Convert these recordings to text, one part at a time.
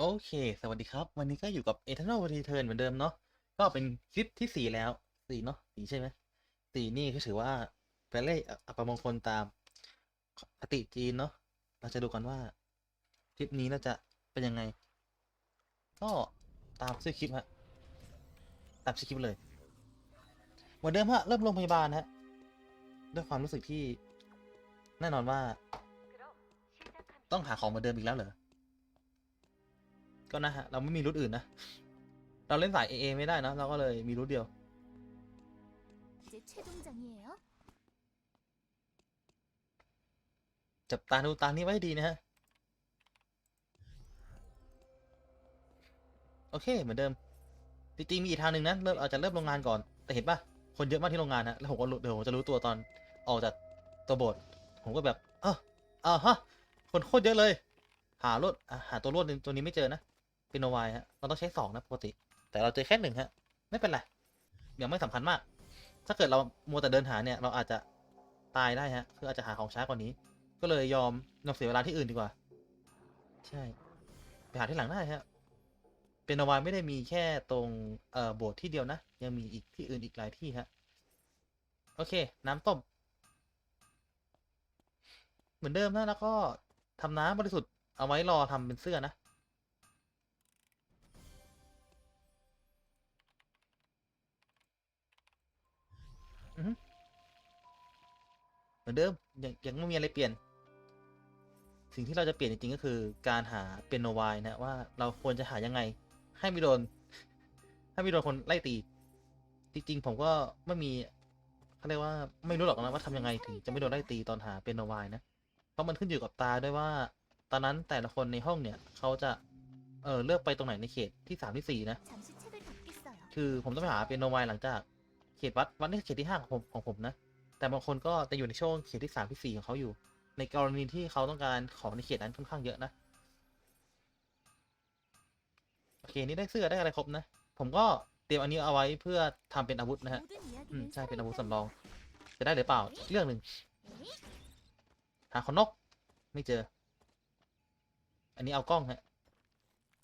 โอเค สวัสดีครับ วันนี้ก็อยู่กับ Eternal Return เหมือนเดิมเนาะ ก็เป็นคลิปที่สี่แล้วสี่เนาะสี่ใช่ไหมสี่นี่ก็ถือว่าเป็นเลขอัปมงคลตามคติจีนเนาะ เราจะดูกันว่าคลิปนี้เราจะเป็นยังไง ก็ตามชื่อคลิปฮะ ตามชื่อคลิปเลย เหมือนเดิมฮะ เริ่มโรงพยาบาลฮะ ด้วยความรู้สึกที่ แน่นอนว่า ต้องหาของเหมือนเดิมอีกแล้วเหรอ ก็นะฮะ เราไม่มีรูทอื่นนะ เราเล่นสาย AA ไม่ได้นะ เราก็เลยมีรูทเดียว 이제 최종장이에요. จับตาดูตานี้ไว้ให้ดีนะฮะ โอเค เหมือนเดิม จริงๆมีอีกทางหนึ่งนะเริ่มอาจจะเริ่มโรงงานก่อน แต่เห็นปะคนเยอะมากที่โรงงานนะแล้วผมก็รู้เดี๋ยวผมจะรู้ตัวตอนออกจากตัวโบสถ์ผมก็แบบ เออเออฮะ คนโคตรเยอะเลย หารถอ่ะหาตัวรถตัวนี้ไม่เจอนะ เป็นโนวายฮะเราต้องใช้สองนะปกติ แต่เราเจอแค่หนึ่งฮะ ไม่เป็นไร ยังไม่สำคัญมาก ถ้าเกิดเรามัวแต่เดินหาเนี่ย เราอาจจะตายได้ฮะ คืออาจจะหาของช้ากว่านี้ ก็เลยยอมยอมเสียเวลาที่อื่นดีกว่า ใช่ ไปหาที่หลังได้ฮะ เป็นนวายไม่ได้มีแค่ตรงเอ่อโบสถ์ที่เดียวนะ ยังมีอีกที่อื่นอีกหลายที่ฮะ โอเค น้ำต้ม เหมือนเดิมนะแล้วก็ทำน้ำบริสุทธิ์เอาไว้รอทำเป็นเสื้อนะ หมือนเดิมยังยังไม่มีอะไรเปลี่ยน สิ่งที่เราจะเปลี่ยนจริงๆก็คือการหาเปียโนวายนะว่าเราควรจะหายังไง ให้ไม่โดน ให้ไม่โดนคนไล่ตี จริงๆผมก็ไม่มีเขาเรียกว่าไม่รู้หรอกนะว่าทำยังไงถึงจะไม่โดนไล่ตีตอนหาเปียโนวายนะ เพราะมันขึ้นอยู่กับตาด้วยว่า ตอนนั้นแต่ละคนในห้องเนี่ยเขาจะเออเลือกไปตรงไหนในเขตที่สามที่สี่นะ คือผมต้องไปหาเปียโนวายหลังจากเขตวัดวัดนี้เขตที่ห้าของผมของผมนะ แต่บางคนก็จะอยู่ในช่วงเขตที่สามที่สี่ของเขาอยู่ ในกรณีที่เขาต้องการของในเขตนั้นค่อนข้างเยอะนะ โอเค นี่ได้เสื้อได้อะไรครบนะ ผมก็เตรียมอันนี้เอาไว้เพื่อทำเป็นอาวุธนะฮะ อืมใช่เป็นอาวุธสำรอง จะได้หรือเปล่าเรื่องหนึ่งหาขนนก ไม่เจอ อันนี้เอากล้องฮะ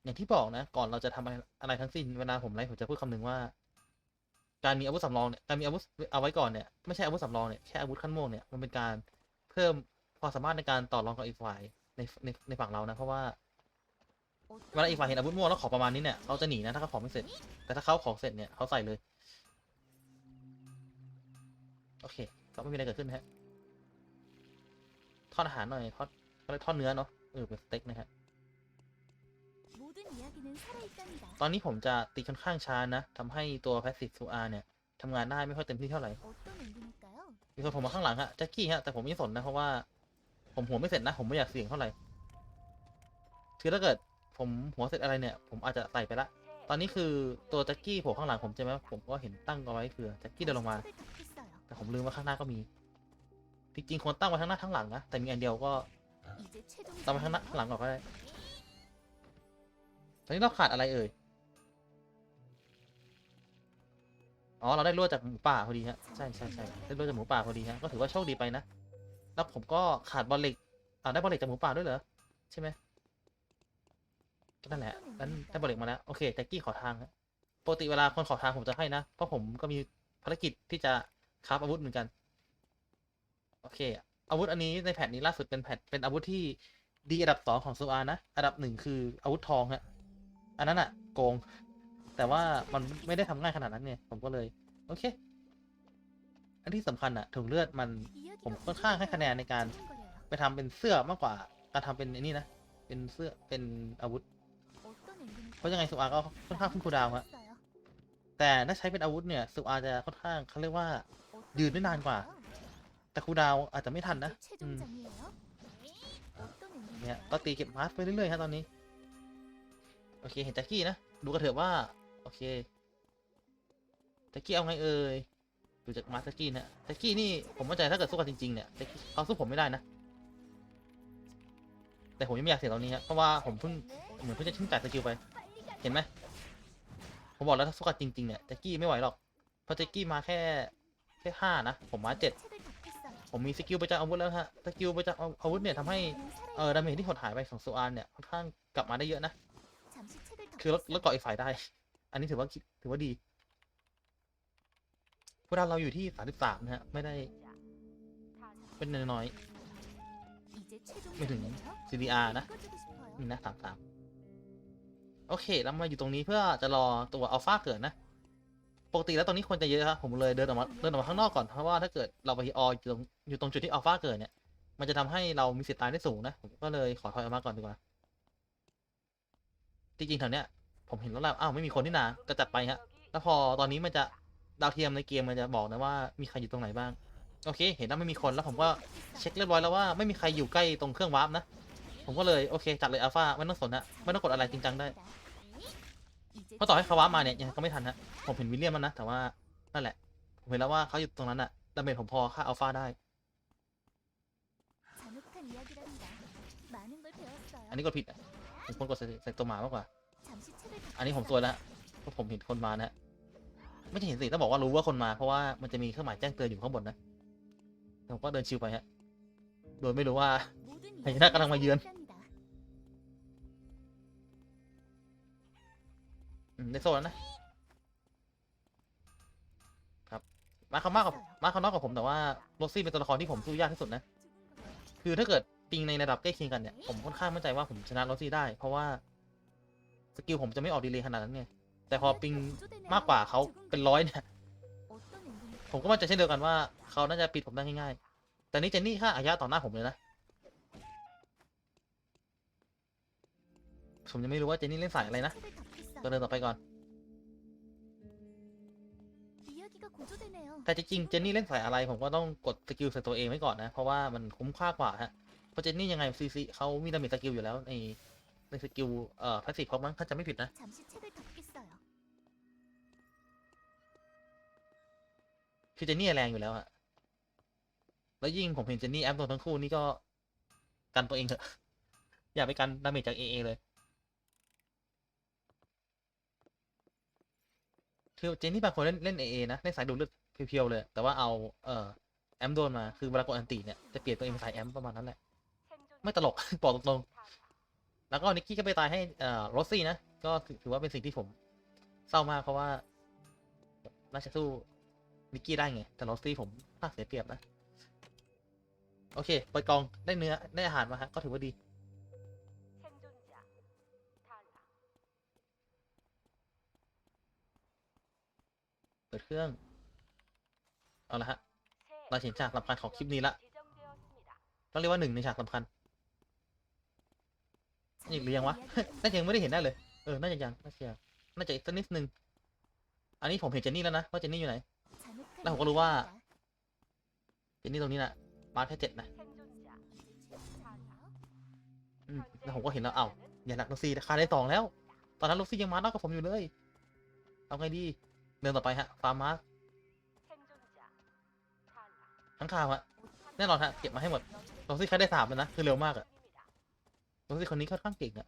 อย่างที่บอกนะ ก่อนเราจะทำอะไรทั้งสิ้นเวลาผมไลฟ์ผมจะพูดคำนึงว่า การมีอาวุธสำรองเนี่ยการมีอาวุธเอาไว้ก่อนเนี่ยไม่ใช่อาวุธสำรองเนี่ยแค่อาวุธขั้นโมงเนี่ยมันเป็นการเพิ่มความสามารถในการต่อรองกับอีกฝ่ายในในในฝั่งเรานะ เพราะว่าเวลาอีกฝ่ายเห็นอาวุธม่วงแล้วขอประมาณนี้เนี่ยเขาจะหนีนะถ้าเขาขอไม่เสร็จ แต่ถ้าเขาของเสร็จเนี่ยเขาใส่เลย โอเค ก็ไม่มีอะไรเกิดขึ้นฮะทอดอาหารหน่อยทอดเขาเรียทอดเนื้อเนาะเออเป็นสเต็กนะฮะ ตอนนี้ผมจะตีค่อนข้างช้านะทำให้ตัวแพสซีฟซูอาเนี่ยทำงานได้ไม่ค่อยเต็มที่เท่าไหร่มีคนผมมาข้างหลังฮะแจ็คกี้ฮะแต่ผมไม่สนนะเพราะว่า ผมหัวไม่เสร็จนะผมไม่อยากเสี่ยงเท่าไหร่คือถ้าเกิดผมหัวเสร็จอะไรเนี่ย ผมอาจจะใส่ไปละ ตอนนี้คือตัวแจ็คกี้ผมข้างหลังผมใช่ไหมผมก็เห็นตั้งเอาไว้คือแจ็คกี้เดินลงมา แต่ผมลืมว่าข้างหน้าก็มี จริงๆควรตั้งไว้ข้างหน้าข้างหลังนะแต่มีอันเดียวก็ตั้งไว้ข้างหน้าข้างหลังก็ได้ ตอนนี้เราขาดอะไรเอ่ย อ๋อ เราได้ลวดจากหมูป่าพอดีฮะ ใช่ใช่ใช่ได้ลวดจากหมูป่าพอดีฮะ ก็ถือว่าโชคดีไปนะ แล้วผมก็ขาดบอลเหล็กอ่าได้บอลเหล็กจากหมูป่าด้วยเหรอ ใช่ไหมก็นั่นแหละนั้นได้บอลเหล็กมาแล้ว โอเคแจ็คกี้ขอทางฮะปกติเวลาคนขอทางผมจะให้นะ เพราะผมก็มีภารกิจที่จะคราฟอาวุธเหมือนกัน โอเค อาวุธอันนี้ในแผ่นนี้ล่าสุดเป็นแผ่นเป็นอาวุธที่ดีอันดับสองของซูอานะ อันดับหนึ่งคืออาวุธทองฮะ อันนั้นอะโกง แต่ว่ามันไม่ได้ทำง่ายขนาดนั้นเนี่ยผมก็เลย โอเค อันที่สำคัญอะถุงเลือดมันผมค่อนข้างให้คะแนนในการไปทำเป็นเสื้อมากกว่า การทำเป็นอ้นี่นะ เป็นเสื้อเป็นอาวุธ เพราะยังไงสุอาก็ค่อนข้างขึ้นคูดาวครับแต่ถ้าใช้เป็นอาวุธเนี่ยสุอาจะค่อนข้างเขาเรียกว่ายืนได้นานกว่า แต่คูดาวอาจจะไม่ทันนะเนี่ยก็ตีเก็บมาร์สไปเรื่อยๆครับตอนนี้ โอเค เห็นแจ็คกี้นะ ดูกระเถิบว่า โอเคแจ็คกี้เอาไงเอ่ยดูจากมาแจ็กี้นะแจ็คกี้นี่ผมว่าใจถ้าเกิดสู้กันจริงๆเนี่ยเขาสู้ผมไม่ได้นะ แต่ผมยังไม่อยากเสียตอนนี้ฮะเพราะว่าผมเพิ่งเหมือนเพิ่งจะชิ้นจ่าสกิลไป เห็นไหมผมบอกแล้วถ้าสู้กันจริงๆเนี่ยแจ็คกี้ไม่ไหวหรอกเพราะแจ็คกี้มาแค่แค่ห้านะ ผมมาเจ็ดผมมีสกิลประจำอาวุธแล้วฮะ สกิลประจำอาวุธเนี่ยทำให้เออดาเมจที่หดหายไปของโซอานเนี่ยค่อนข้างกลับมาได้เยอะนะ คือลดลดเกาะอีกฝ่ายได้ อันนี้ถือว่าถือว่าดีพวกเราเราอยู่ที่สามสิบสามนะฮะ ไม่ได้ เป็นน้อยๆไม่ถึง CDR นะนี่นะสามสามโอเคเรามาอยู่ตรงนี้เพื่อจะรอตัวอัลฟาเกิดนะ ปกติแล้วตรงนี้คนจะเยอะครับ ผมเลยเดินออกมาเดินออกมาข้างนอกก่อน เพราะว่าถ้าเกิดเราไปออยู่ตรงอยู่ตรงจุดที่อัลฟาเกิดเนี่ย มันจะทำให้เรามีเสียตายได้สูงนะ ผมก็เลยขอถอยออกมาก่อนดีกว่า จริงๆแถวเนี้ยผมเห็นแล้วแหละอ้าวไม่มีคนที่นาก็จัดไปฮะแล้วพอตอนนี้มันจะดาวเทียมในเกมมันจะบอกนะว่ามีใครอยู่ตรงไหนบ้างโอเค เห็นแล้วไม่มีคนแล้วผมก็เช็คเรียบร้อยแล้วว่าไม่มีใครอยู่ใกล้ตรงเครื่องวาร์ปนะผมก็เลยโอเคจัดเลยอัลฟาไม่ต้องสนนะไม่ต้องกดอะไรจริงจังได้เพราะต่อให้เขาวาร์ปมาเนี่ยยังเขาไม่ทันฮะผมเห็นวิลเลียมมันนะแต่ว่านั่นแหละ ผมเห็นแล้วว่าเขาอยู่ตรงนั้นอะดาเมจผมพอฆ่าอัลฟาได้ อันนี้ก็ผิด ห็นคนกดใส่ตัวหมามากกว่า อันนี้ผมซวยแล้วเพราะผมเห็นคนมานะ ไม่ใช่เห็นสิต้องบอกว่ารู้ว่าคนมา เพราะว่ามันจะมีเครื่องหมายแจ้งเตือนอยู่ข้างบนนะผมก็เดินชิวไปฮะ โดยไม่รู้ว่าพญานากำลังมาเยือนได้โซ่แล้วนะ ครับ มาเขามากกว่ามาเขาน้อยกว่าผมแต่ว่าโรซี่เป็นตัวละครที่ผมสู้ยากที่สุดนะ คือถ้าเกิด ปิงในระดับใกล้เคียงกันเนี่ย ผมค่อนข้างมั่นใจว่าผมชนะลอสซี่ได้ เพราะว่า สกิลผมจะไม่ออกดีเลยขนาดนั้นไงแต่พอปิงมากกว่าเขาเป็นร้อยเนี่ย ผมก็มั่นใจเช่นเดียวกันว่าเขาน่าจะปิดผมได้ง่ายๆ แต่นี่เจนนี่ค่าอายะต่อหน้าผมเลยนะ ผมยังไม่รู้ว่าเจนนี่เล่นสายอะไรนะ ก็เดินต่อไปก่อน แต่จริงๆเจนนี่เล่นสายอะไรผมก็ต้องกดสกิลใส่ตัวเองไว้ก่อนนะ เพราะว่ามันคุ้มค่ากว่าฮะ พราะเจนนี่ยังไงซีซีเขามีดาเมจสกิลอยู่แล้วในในสกิลเอ่อพาสซีฟเขามั้งถ้าจะไม่ผิดนะ 잠시 책을 덮겠어요. คือเจนนี่แรงอยู่แล้วอะแล้วยิ่งผมเห็นเจนนี่แอปโดนทั้งคู่นี่ก็กันตัวเองเถอะ อย่าไปกันดาเมจจากเอเอเลย คือเจนนี่บางคนเล่นเล่นเอเอนะเล่นสายดูดเลือดเพียวๆเลย แต่ว่าเอาเอ่อแอมโดนมาคือเวลากดอันติเนี่ยจะเปลี่ยนตัวเองเป็นสายแอมประมาณนั้นแหละ ไม่ตลก บอกตรงๆ แล้วก็นิกกี้ก็ไปตายให้อ่อโรซี่นะ ก็ถือว่าเป็นสิ่งที่ผมเศร้ามากเพราะว่าน่าจะสู้นิกกี้ได้ไง แต่โรซี่ผมน่าเสียเปรียบนะ โอเคเปิดกองได้เนื้อได้อาหารมาฮะก็ถือว่าดีเปิดเครื่อง เอาละฮะเราเห็นฉากสำคัญของคลิปนี้ละต้องเรียกว่าหนึ่งในฉากสำคัญ นี่หรือยังวะ น่าจะยังไม่ได้เห็นได้เลย เออ น่าจะยัง น่าจะยังน่าจะอีกสักนิดนึง อันนี้ผมเห็นเจนนี่แล้วนะว่าเจนนี่อยู่ไหน แล้วผมก็รู้ว่า เจนนี่ตรงนี้นะมาแค่เจ็ดนะแล้วผมก็เห็นแล้ว เอ้าอย่าหนักลูกซี่คาได้สองแล้ว ตอนนั้นลูกซี่ยังมาร์กกับผมอยู่เลย เอาไงดี เดินต่อไปฮะ ฟาร์มมาร์ทั้งข่าวฮะ แน่นอนฮะ เก็บมาให้หมดลูกซี่คาได้สามแล้วนะ คือเร็วมากอะ รู้สึกคนนี้ค่อนข้างเก่งอะ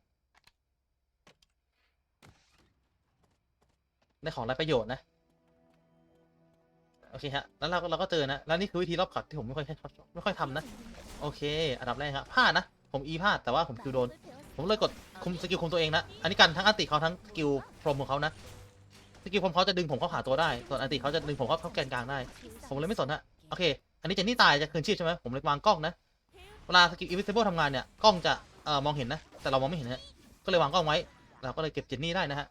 ได้ของไรประโยชน์นะ โอเคฮะ แล้วเราก็เราก็เจอนะ แล้วนี่คือวิธีรอบขัดที่ผมไม่ค่อยไม่ค่อยทำนะ โอเค อันดับแรกครับพลาดนะ ผมอีพลาดแต่ว่าผมคิวโดน ผมเลยกดคุมสกิลคุมตัวเองนะ อันนี้กันทั้งอันติเขาทั้งสกิลพรมของเขานะ สกิลพรมเขาจะดึงผมเข้าหาตัวได้ ส่วนอันติเขาจะดึงผมเข้าเข้าแกนกลางได้ ผมเลยไม่สนฮะ โอเค อันนี้เจนนี่ตายจะคืนชีพใช่ไหมผมเลยวางกล้องนะ เวลาสกิลอินวิสิเบิลทำงานเนี่ย กล้องจะ เอ่อมองเห็นนะ แต่เรามองไม่เห็นฮะ ก็เลยวางกล้องไว้ เราก็เลยเก็บเจนนี่ได้นะฮะ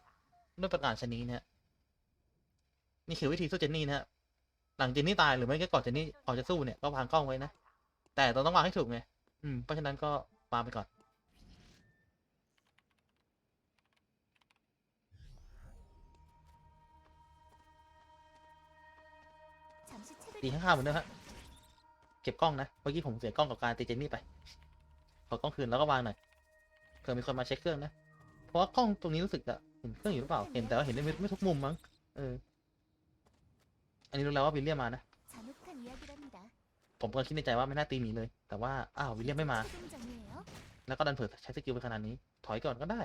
ด้วยประการชนี้นะฮะ นี่คือวิธีสู้เจนนี่นะฮะ หลังเจนนี่ตายหรือไม่ก็ก่อนเจนนี่ก่อนจะสู้เนี่ยก็วางกล้องไว้นะ แต่เราต้องวางให้ถูกไง อืม เพราะฉะนั้นก็วางไปก่อน ตีข้างๆเหมือนเดิมฮะ เก็บกล้องนะ เมื่อกี้ผมเสียกล้องกับการตีเจนนี่ไป ขอกล้องคืนแล้วก็วางหน่อยเผื่อมีคนมาเช็คเครื่องนะ เพราะว่ากล้องตรงนี้รู้สึกจะเห็นเครื่องอยู่หรือเปล่า เห็นแต่ว่าเห็นไม่ไม่ทุกมุมมั้ง เออ อันนี้รู้แล้วว่าวิลเลียมมานะ ผมก็คิดในใจว่าไม่น่าตีหมีเลย แต่ว่า อ้าววิลเลียมไม่มา แล้วก็ดันเผื่อใช้สกิลไปขนาดนี้ ถอยก่อนก็ได้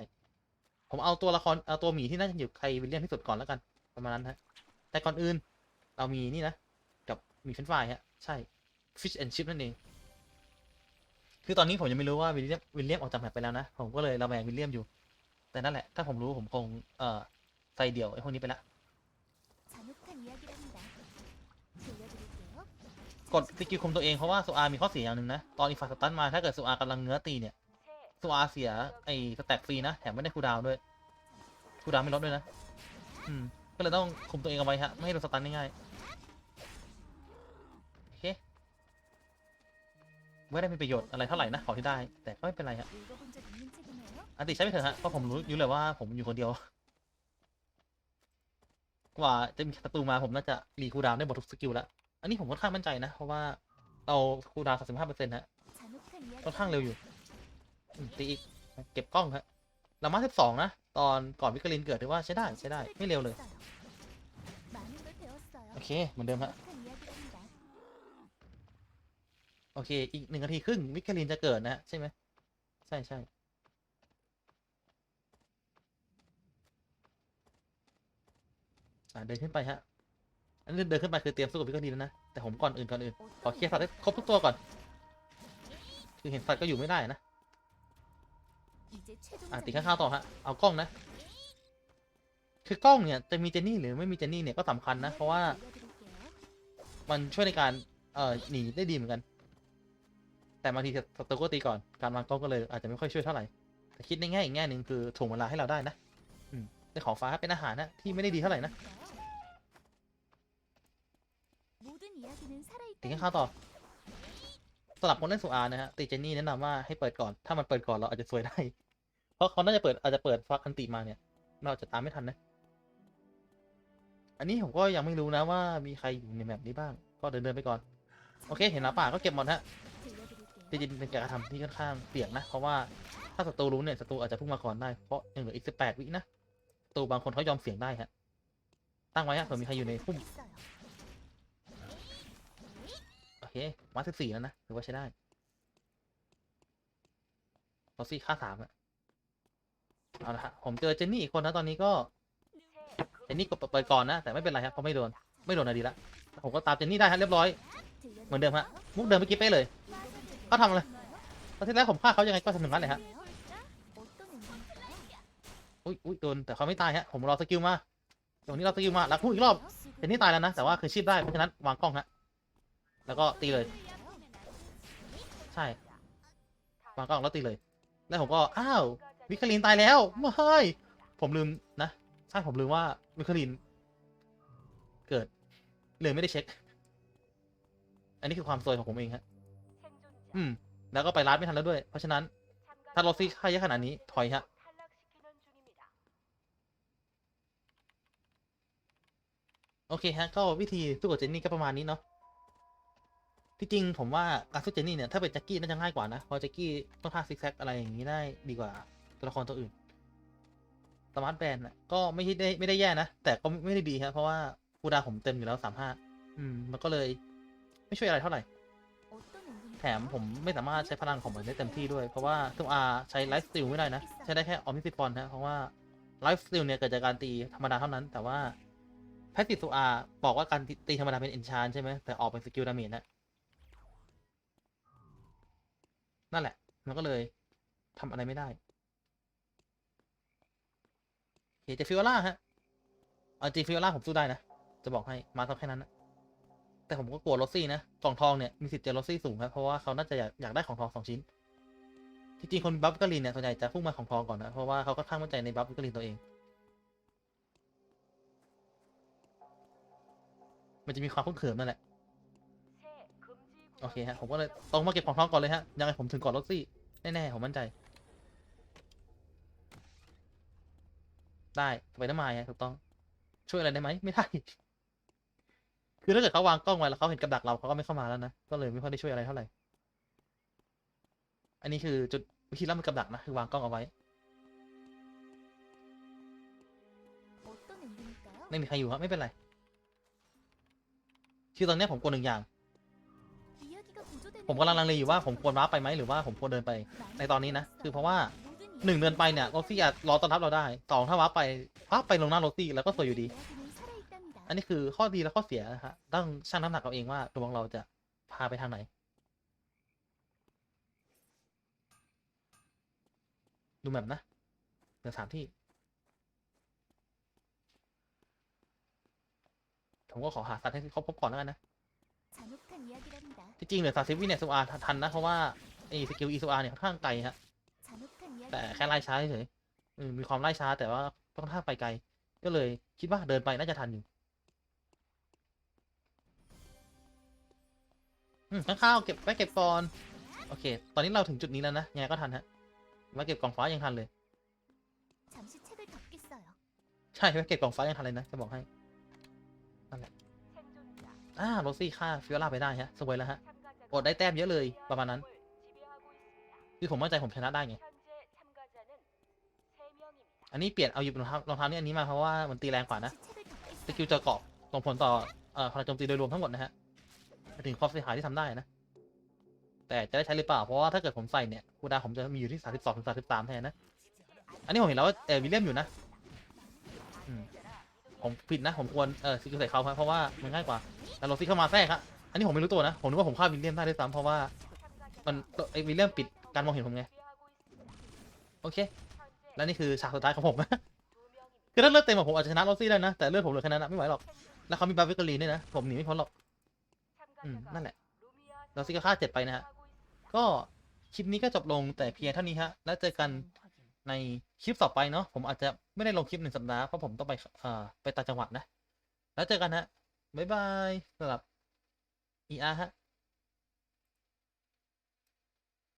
ผมเอาตัวละคร เอาตัวหมีที่น่าจะอยู่ใครวิลเลียมที่สุดก่อนแล้วกัน ประมาณนั้นฮะ แต่ก่อนอื่น เรามีนี่นะ กับมีเฟนฟายฮะ ใช่ฟิชแอนด์ชิฟนั่นเอง คือตอนนี้ผมยังไม่รู้ว่าวิลเลียมวิลเลียมออกจากแมปไปแล้วนะ ผมก็เลยระแวงวิลเลียมอยู่ แต่นั่นแหละ ถ้าผมรู้ผมคงเอ่อใส่เดี่ยวไอ้พวกนี้ไปละ กดสกิลคุมตัวเองเพราะว่าสุอามีข้อเสียอย่างหนึ่งนะ ตอนอีฟาสตันมาถ้าเกิดสุอากำลังเนื้อตีเนี่ยสุอาเสียไอ้สแต็กฟรีนะ แถมไม่ได้คูดาวด้วยคูดาวไม่ลดด้วยนะ อืม ก็เลยต้องคุมตัวเองเอาไว้ฮะ ไม่ให้โดนสตันง่ายๆ ไม่ได้มีประโยชน์อะไรเท่าไหร่นะของที่ได้ แต่ก็ไม่เป็นไรฮะอันติใช้ไปเถอะฮะเพราะผมรู้อยู่เลยว่าผมอยู่คนเดียว กว่าจะมีศัตรูมาผมน่าจะรีคูดาวได้หมดทุกสกิลแล้วอันนี้ผมค่อนข้างมั่นใจนะเพราะว่าเราคูดาวสามสิบห้าเปอร์เซ็นต์ฮะค่อนข้างเร็วอยู่ตีอีกเก็บกล้องครับรามาสิบสองนะ ตอนก่อนวิกฤตเกิดถือว่าใช้ได้ใช้ได้ไม่เร็วเลย โอเคเหมือนเดิมฮะ โอเค อีกหนึ่งนาทีครึ่งมิคาลินจะเกิดนะ ใช่ไหม ใช่ใช่เดินขึ้นไปฮะ อันนี้เดินขึ้นไปคือเตรียมสู้กับมิคาลินแล้วนะ แต่ผมก่อนอื่นก่อนอื่น ขอเคลียร์สัตว์ให้ครบทุกตัวก่อน คือเห็นสัตว์ก็อยู่ไม่ได้นะ อ่าติดข้าวต่อฮะ เอากล้องนะ คือกล้องเนี่ยจะมีเจนนี่หรือไม่มีเจนนี่เนี่ยก็สำคัญนะ เพราะว่า มันช่วยในการ เอ่อ หนีได้ดีเหมือนกัน แต่บางทีศัตรูก็ตีก่อนการวางกองก็เลยอาจจะไม่ค่อยช่วยเท่าไหร่แต่คิดในแง่อีกแง่หนึ่งคือถ่วงเวลาให้เราได้นะอืมแต่ของฟ้าเป็นอาหารนะที่ไม่ได้ดีเท่าไหร่นะถึงข้าวต่อสลับคนเล่นสุอานะฮะตีเจนนี่แนะนำว่าให้เปิดก่อนถ้ามันเปิดก่อนเราอาจจะสวยได้ เพราะเขาน่าจะเปิดอาจจะเปิดฟักอันติมาเนี่ย เราจะตามไม่ทันนะ อันนี้ผมก็ยังไม่รู้นะว่ามีใครอยู่ในแมปนี้บ้าง ก็เดินเดินไปก่อน โอเค เห็นหน้าป่าก็เก็บหมดฮะ จริงๆเป็นการกระทำที่ค่อนข้างเสี่ยงนะ เพราะว่าถ้าศัตรูรู้เนี่ยศัตรูอาจจะพุ่งมาก่อนได้เพราะยังเหลืออีกสิบแปดวินะศัตรูบางคนเขายอมเสี่ยงได้ฮะตั้งไว้ฮะเผื่อมีใครอยู่ในพุ่มโอเควัาสิบสี่แล้วนะถือว่าใช้ได้ลอซี่ค่าสามอะเอาละฮะผมเจอเจนนี่อีกคนนะตอนนี้ก็เจนนี่กดเปิดก่อนนะ แต่ไม่เป็นไรครับเขาไม่โดน ไม่โดนอะไรดีละผมก็ตามเจนนี่ได้ฮะเรียบร้อย เหมือนเดิมฮะ มุกเดิมเมื่อกี้เป๊ะเลย เขาทำเลยตอนที่แรกผมฆ่าเขายังไงก็สนุกนัดเลยฮะอุ้ยอุ้ยโดนแต่เขาไม่ตายฮะผมรอสกิลมาตรงนี้รอสกิลมาแล้วพุ่อีกรอบเจนนี่ตายแล้วนะแต่ว่าคือชีพได้เพราะฉะนั้นวางกล้องฮะแล้วก็ตีเลย ใช่วางกล้องแล้วตีเลย แล้วผมก็อ้าววิคลินตายแล้วไม่ผมลืมนะใช่ผมลืมว่าวิคลินเกิดเลยไม่ได้เช็ค อันนี้คือความซวยของผมเองครับ อืม แล้วก็ไปร้านไม่ทันแล้วด้วย เพราะฉะนั้น ถ้าเราซื้อค่าเยอะขนาดนี้ ถอยฮะ โอเคฮะ ก็วิธีสู้กับเจนนี่ก็ประมาณนี้เนาะ ที่จริงผมว่าการสู้เจนนี่เนี่ยถ้าเป็นแจ็กกี้น่าจะง่ายกว่านะ เพราะแจ็กกี้ต้องท่าซิกแซกอะไรอย่างนี้ได้ดีกว่าตัวละครตัวอื่น สมาร์ทแบนด์ก็ไม่ได้ไม่ได้แย่นะ แต่ก็ไม่ได้ดีครับเพราะว่าคูดาผมเต็มอยู่แล้วสามห้าอืม มันก็เลย ไม่ช่วยอะไรเท่าไหร่ แถมผมไม่สามารถใช้พลังของมันได้เต็มที่ด้วย เพราะว่าตัวอาใช้ไลฟ์สติลไม่ได้นะ ใช้ได้แค่ออมนิสิฟอนฮะเพราะว่าไลฟ์สติลเนี่ยเกิดจากการตีธรรมดาเท่านั้น แต่ว่าแพสซีฟตัวอาบอกว่าการตีธรรมดาเป็นเอนชานใช่ไหมแต่ออกเป็นสกิลดาเมจนะนั่นแหละ มันก็เลยทำอะไรไม่ได้เคเจฟิโอล่าฮะเอาจริงฟิโอล่าผมสู้ได้นะ จะบอกให้มาต้องแค่นั้นนะ แต่ผมก็กลัวลอสซี่นะกล่องทองเนี่ยมีสิทธิ์เจอลอสซี่สูงครับเพราะว่าเขาน่าจะอยากอยากได้ของทองสองชิ้นที่จริงคนบัฟกลินเนี่ยส่วนใหญ่จะพุ่งมาของทองก่อนนะเพราะว่าเขาก็ข้างมั่นใจในบัฟกลินตัวเอง มันจะมีความคุ้นเขิมนั่นแหละโอเคฮะผมก็เลยตรงมาเก็บของทองก่อนเลยฮะยังไงผมถึงก่อนลอสซี่แน่ๆผมมั่นใจได้ไปน้ำมายฮะถูกต้อง ช่วยอะไรได้ไหมไม่ได้ คือถ้าเกิดเขาวางกล้องไว้แล้วเขาเห็นกับดักเราเขาก็ไม่เข้ามาแล้วนะ ก็เลยไม่ค่อยได้ช่วยอะไรเท่าไหร่ อันนี้คือจุดวิธีรับมือกับดักนะคือวางกล้องเอาไว้ ไม่มีใครอยู่ครับไม่เป็นไร คือตอนนี้ผมกลัวหนึ่งอย่าง ผมกำลังลังเลอยู่ว่าผมควรว้าไปไหมหรือว่าผมควรเดินไป ในตอนนี้นะ คือเพราะว่าหนึ่งเดินไปเนี่ยโรซี่อาจรอต้อนรับเราได้สองถ้าว้าไปว้าไปลงหน้าโรซี่แล้วก็สวยอยู่ดี อันนี้คือข้อดีและข้อเสียนะครับต้องชั่งน้ำหนักเอาเองว่าดวงเราจะพาไปทางไหน ดูแบบนะเหลือสามที่ ผมก็ขอหาสัตว์ให้เขาพบก่อนแล้วกันนะ ที่จริงเหลือสามสิบวิเนี่ยสุอาทันนะ เพราะว่าไอ้สกิลอีสุอาเนี่ยค่อนข้างไกลฮะ แต่แค่ไล่ช้าเฉยมีความไล่ช้าแต่ว่าต้องท่าไปไกล ก็เลยคิดว่าเดินไปน่าจะทันอยู่ ข้างข้าวเก็บไว้เก็บก่อน โอเค ตอนนี้เราถึงจุดนี้แล้วนะไงก็ทันฮะมาเก็บกล่องฟ้ายังทันเลย ใช่ไว้เก็บกล่องฟ้ายังทันเลยนะ จะบอกให้ นั่นแหละ อ่าโรซี่ฆ่าฟิวล่าไปได้ฮะ สวยแล้วฮะอดได้แต้มเยอะเลยประมาณนั้น คือผมมั่นใจผมชนะได้ไง อันนี้เปลี่ยนเอาหยิบรองเท้ารองเท้านี่อันนี้มาเพราะว่ามันตีแรงกว่านะ สกิลจะเกาะส่งผลต่อเอ่อพลังโจมตีโดยรวมทั้งหมดนะฮะ ถึงความเสียหายที่ทำได้นะ แต่จะได้ใช้หรือเปล่า เพราะว่าถ้าเกิดผมใส่เนี่ยคูดาผมจะมีอยู่ที่สามสิบสองถึงสามสิบสามแทนนะ อันนี้ผมเห็นแล้วว่าเออวิลเลียมอยู่นะผมผิดนะ ผมควรเออซิกใส่เขาครับเพราะว่ามันง่ายกว่าแต่โรซี่เข้ามาแทรกฮะอันนี้ผมไม่รู้ตัวนะ ผมนึกว่าผมฆ่าวิลเลียมได้ด้วยซ้ำเพราะว่า มันไอวิลเลียมปิดการมองเห็นผมไง โอเค แล้วนี่คือฉากสุดท้ายของผมนะคือถ้าเลือดเต็มผมอาจจะชนะโรซี่ได้นะ แต่เลือดผมเหลือแค่นั้นนะไม่ไหวหรอก แล้วเขามีบาร์กอรีนด้วยนะ ผมหนีไม่พ้นหรอก นั่นแหละเราซิกาค่าเจ็ดไปนะฮะ ก็คลิปนี้ก็จบลงแต่เพียงเท่านี้ฮะ แล้วเจอกันในคลิปต่อไปเนาะ ผมอาจจะไม่ได้ลงคลิปหนึ่งสัปดาห์เพราะผมต้องไปเอ่อไปต่างจังหวัดนะ แล้วเจอกันฮะ บ๊ายบายสำหรับ ER ฮะ